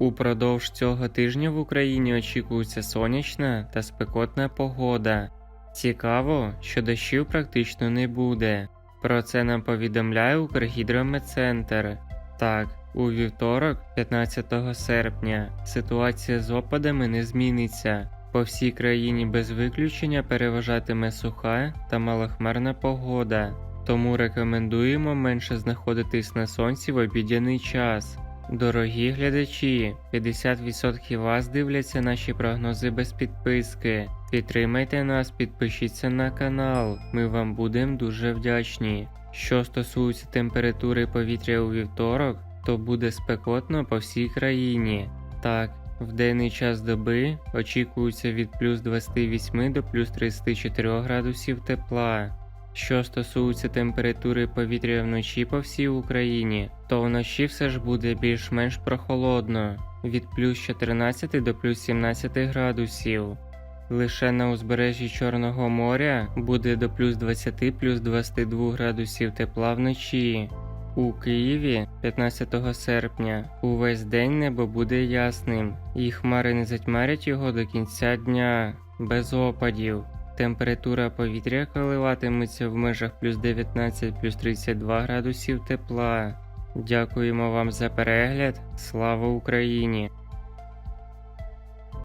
Упродовж цього тижня в Україні очікується сонячна та спекотна погода. Цікаво, що дощів практично не буде. Про це нам повідомляє Укргідрометцентр. Так, у вівторок, 15 серпня, ситуація з опадами не зміниться. По всій країні без виключення переважатиме суха та малохмарна погода, тому рекомендуємо менше знаходитись на сонці в обідяний час. Дорогі глядачі, 50% вас дивляться наші прогнози без підписки. Підтримайте нас, підпишіться на канал, ми вам будемо дуже вдячні. Що стосується температури повітря у вівторок, то буде спекотно по всій країні. Так, в денний час доби очікується від плюс 28 до плюс 34 градусів тепла. Що стосується температури повітря вночі по всій Україні, то вночі все ж буде більш-менш прохолодно від плюс 14 до плюс 17 градусів. Лише на узбережжі Чорного моря буде до плюс 20 плюс 22 градусів тепла вночі. У Києві 15 серпня увесь день небо буде ясним, і хмари не затьмарять його до кінця дня без опадів. Температура повітря коливатиметься в межах плюс 19 плюс 32 градусів тепла. Дякуємо вам за перегляд. Слава Україні!